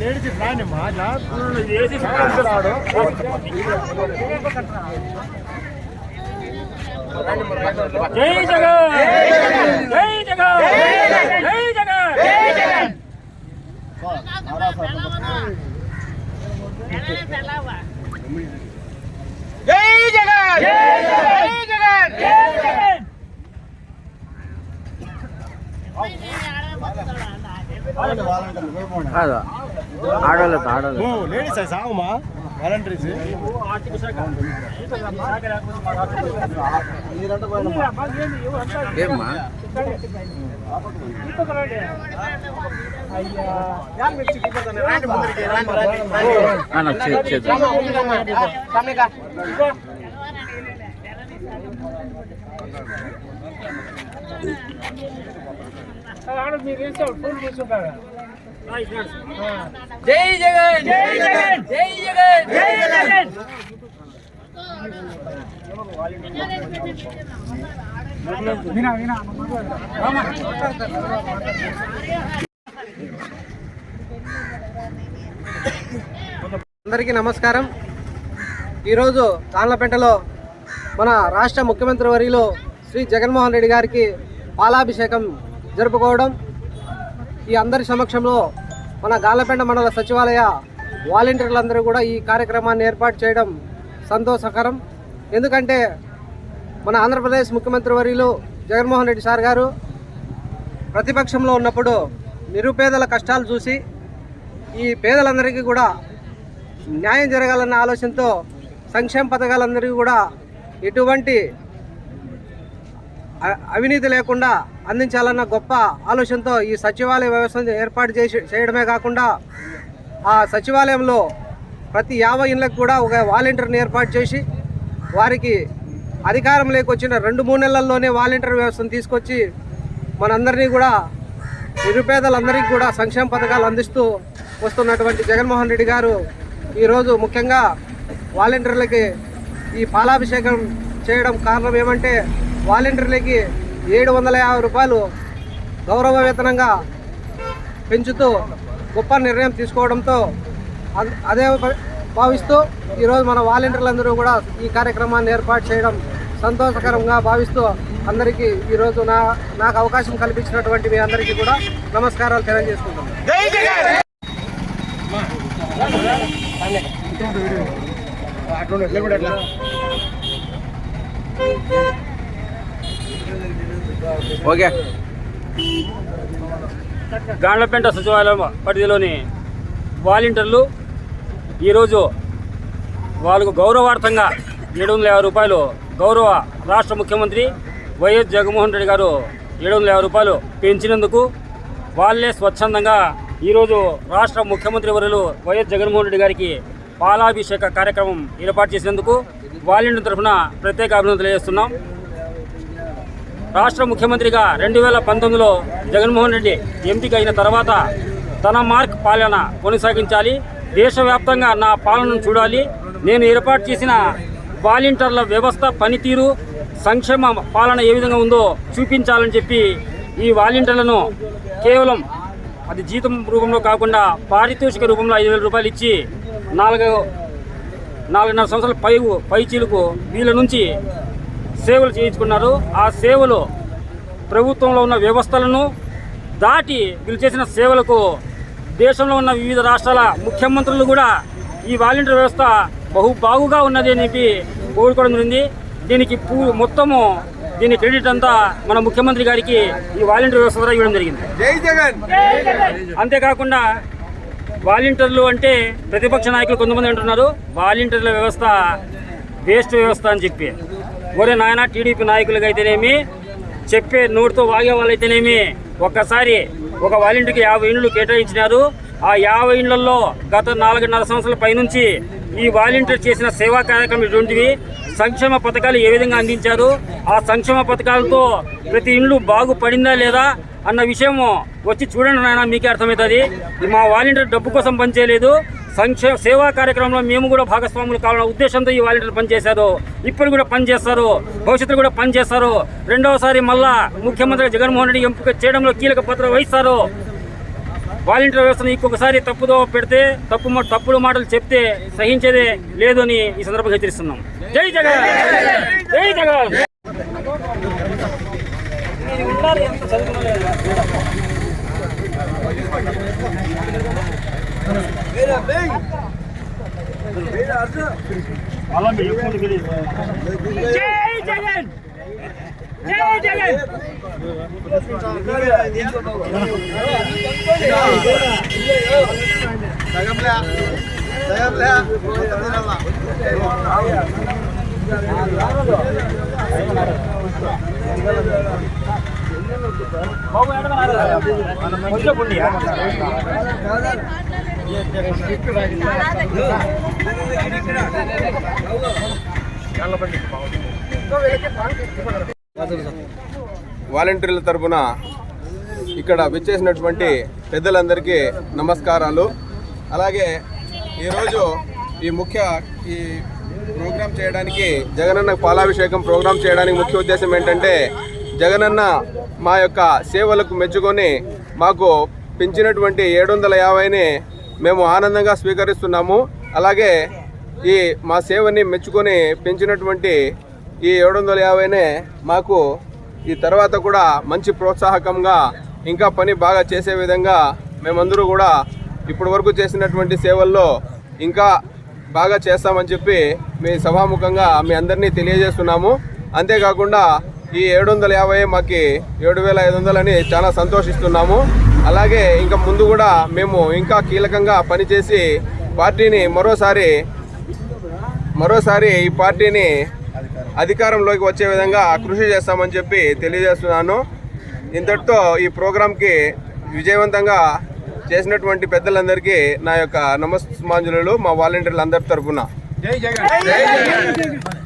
Ladies రానిమ్మా జై జగన్! జై జగన్! జై జగన్ జై జగన్ జై జగన్! ఆడవాళ్ళతో ఆడవాళ్ళు. లేడీస్? సాగమ్మా వాలంటీర్స్ ఏమ్మా? అన్న చే- చేద్దాం. జై జగన్! జై జగన్! జై జగన్! జై జగన్! అందరికీ నమస్కారం. ఈరోజు తాళ్ళపేటలో మన రాష్ట్ర ముఖ్యమంత్రి వర్యులు శ్రీ జగన్మోహన్ రెడ్డి గారికి పాలాభిషేకం జరుపుకోవడం ఈ అందరి సమక్షంలో మన గాలపెండ మండల సచివాలయ వాలంటీర్లందరూ కూడా ఈ కార్యక్రమాన్ని ఏర్పాటు చేయడం సంతోషకరం. ఎందుకంటే మన ఆంధ్రప్రదేశ్ ముఖ్యమంత్రి వర్యులు జగన్మోహన్ రెడ్డి సార్ గారు ప్రతిపక్షంలో ఉన్నప్పుడు నిరుపేదల కష్టాలు చూసి ఈ పేదలందరికీ కూడా న్యాయం జరగాలన్న ఆలోచనతో సంక్షేమ పథకాలందరికీ కూడా ఎటువంటి అవినీతి లేకుండా అందించాలన్న గొప్ప ఆలోచనతో ఈ సచివాలయ వ్యవస్థను ఏర్పాటు చేసి చేయడమే కాకుండా ఆ సచివాలయంలో ప్రతి యాభై ఇళ్ళకు కూడా ఒక వాలంటీర్ని ఏర్పాటు చేసి వారికి అధికారం లేకొచ్చిన రెండు మూడు నెలల్లోనే వాలంటీర్ వ్యవస్థను తీసుకొచ్చి మనందరినీ కూడా నిరుపేదలందరికీ కూడా సంక్షేమ పథకాలు అందిస్తూ వస్తున్నటువంటి జగన్మోహన్ రెడ్డి గారు ఈరోజు ముఖ్యంగా వాలంటీర్లకి ఈ పాలాభిషేకం చేయడం కారణం ఏమంటే వాలంటీర్లకి ఏడు వందల యాభై రూపాయలు గౌరవ వేతనంగా పెంచుతూ గొప్ప నిర్ణయం తీసుకోవడంతో అదే భావిస్తూ ఈరోజు మన వాలంటీర్లందరూ కూడా ఈ కార్యక్రమాన్ని ఏర్పాటు చేయడం సంతోషకరంగా భావిస్తూ అందరికీ ఈరోజు నా నాకు అవకాశం కల్పించినటువంటి మీ అందరికీ కూడా నమస్కారాలు తెలియజేసుకుంటున్నాను. అట్లా. ఓకే. గాండ్లపేంట సచివాలయం పరిధిలోని వాలంటీర్లు ఈరోజు వాళ్ళకు గౌరవార్థంగా ఏడు వందల యాభై రూపాయలు గౌరవ రాష్ట్ర ముఖ్యమంత్రి వైఎస్ జగన్మోహన్ రెడ్డి గారు ఏడు వందల యాభై రూపాయలు పెంచినందుకు వాళ్ళే స్వచ్ఛందంగా ఈరోజు రాష్ట్ర ముఖ్యమంత్రి వర్యులు వైఎస్ జగన్మోహన్ రెడ్డి గారికి పాలాభిషేక కార్యక్రమం ఏర్పాటు చేసినందుకు వాలంటీర్ తరఫున ప్రత్యేక అభినందనలు చేస్తున్నాం రాష్ట్ర ముఖ్యమంత్రిగా రెండు వేల పంతొమ్మిదిలో జగన్మోహన్ రెడ్డి ఎంపిక అయిన తర్వాత తన మార్క్ పాలన కొనసాగించాలి. దేశవ్యాప్తంగా నా పాలనను చూడాలి. నేను ఏర్పాటు చేసిన వాలంటీర్ల వ్యవస్థ పనితీరు సంక్షేమ పాలన ఏ విధంగా ఉందో చూపించాలని చెప్పి ఈ వాలంటీర్లను కేవలం అది జీతం రూపంలో కాకుండా పారితోషిక రూపంలో ఐదు వేల రూపాయలు ఇచ్చి నాలుగు నాలుగున్నర సంవత్సరాల పై పైచీలకు వీళ్ళ నుంచి సేవలు చేయించుకున్నారు. ఆ సేవలు ప్రభుత్వంలో ఉన్న వ్యవస్థలను దాటి వీళ్ళు చేసిన సేవలకు దేశంలో ఉన్న వివిధ రాష్ట్రాల ముఖ్యమంత్రులు కూడా ఈ వాలంటీర్ వ్యవస్థ బహు బాగుగా ఉన్నది అని చెప్పి కోరుకోవడం జరిగింది. దీనికి పూ మొత్తము దీని క్రెడిట్ అంతా మన ముఖ్యమంత్రి గారికి ఈ వాలంటీర్ వ్యవస్థ ద్వారా ఇవ్వడం జరిగింది. జై జగన్! అంతేకాకుండా వాలంటీర్లు అంటే ప్రతిపక్ష నాయకులు కొంతమంది అంటున్నారు. వాలంటీర్ల వ్యవస్థ వేస్ట్ వ్యవస్థ అని చెప్పి. ఒరే నాయన టీడీపీ నాయకులకు అయితేనేమి చెప్పే నోటితో వాగే వాళ్ళైతేనేమి? ఒక్కసారి ఒక వాలంటీర్కి యాభై ఇండ్లు కేటాయించినారు. ఆ యాభై ఇండ్లలో గత నాలుగున్నర సంవత్సరాల పైనుంచి ఈ వాలంటీర్ చేసిన సేవా కార్యక్రమం ఇటువంటివి సంక్షేమ పథకాలు ఏ విధంగా అందించారు? ఆ సంక్షేమ పథకాలతో ప్రతి ఇండ్లు బాగుపడిందా లేదా అన్న విషయము వచ్చి చూడండి నాయన మీకే అర్థమవుతుంది. మా వాలంటీర్ డబ్బు కోసం పనిచేయలేదు. సంక్షేమ సేవా కార్యక్రమంలో మేము కూడా భాగస్వాములు కావాలన్న ఉద్దేశంతో ఈ వాలంటీర్లు పనిచేశారు. ఇప్పుడు కూడా పనిచేస్తారు. భవిష్యత్తులో కూడా పనిచేస్తారు. రెండవసారి మళ్ళా ముఖ్యమంత్రి జగన్మోహన్ రెడ్డి ఎంపిక చేయడంలో కీలక పాత్ర వహిస్తారు. వాలంటీర్ వ్యవస్థను ఇంకొకసారి తప్పుదో పెడితే తప్పు తప్పుడు మాటలు చెప్తే సహించేదే లేదు అని ఈ సందర్భంగా హెచ్చరిస్తున్నాం. జై జగన్! జై జగన్! జై జగన్ జై జగన్ వాలంటీర్ల తరపున ఇక్కడ విచ్చేసినటువంటి పెద్దలందరికీ నమస్కారాలు. అలాగే ఈరోజు ఈ ముఖ్య ఈ ప్రోగ్రాం చేయడానికి జగనన్న పాలాభిషేకం ప్రోగ్రాం చేయడానికి ముఖ్య ఉద్దేశం ఏంటంటే జగనన్న మా యొక్క సేవలకు మెచ్చుకొని మాకు పెంచినటువంటి ఏడు వందల యాభైని మేము ఆనందంగా స్వీకరిస్తున్నాము. అలాగే ఈ మా సేవని మెచ్చుకొని పెంచినటువంటి ఈ ఏడు వందల యాభైనే మాకు ఈ తర్వాత కూడా మంచి ప్రోత్సాహకంగా ఇంకా పని బాగా చేసే విధంగా మేమందరూ కూడా ఇప్పటి వరకు చేసినటువంటి సేవల్లో ఇంకా బాగా చేస్తామని చెప్పి మీ సభాముఖంగా మీ అందరినీ తెలియజేస్తున్నాము. అంతేకాకుండా ఈ ఏడు వందల యాభై మాకు ఏడు వేల ఐదు వందలని చాలా సంతోషిస్తున్నాము. అలాగే ఇంకా ముందు కూడా మేము ఇంకా కీలకంగా పనిచేసి పార్టీని మరోసారి మరోసారి ఈ పార్టీని అధికారంలోకి వచ్చే విధంగా కృషి చేస్తామని చెప్పి తెలియజేస్తున్నాను. ఇంతటితో ఈ ప్రోగ్రాంకి విజయవంతంగా చేసినటువంటి పెద్దలందరికీ నా యొక్క నమస్మాంజులు మా వాలంటీర్లు అందరి తరఫున జై జగన్.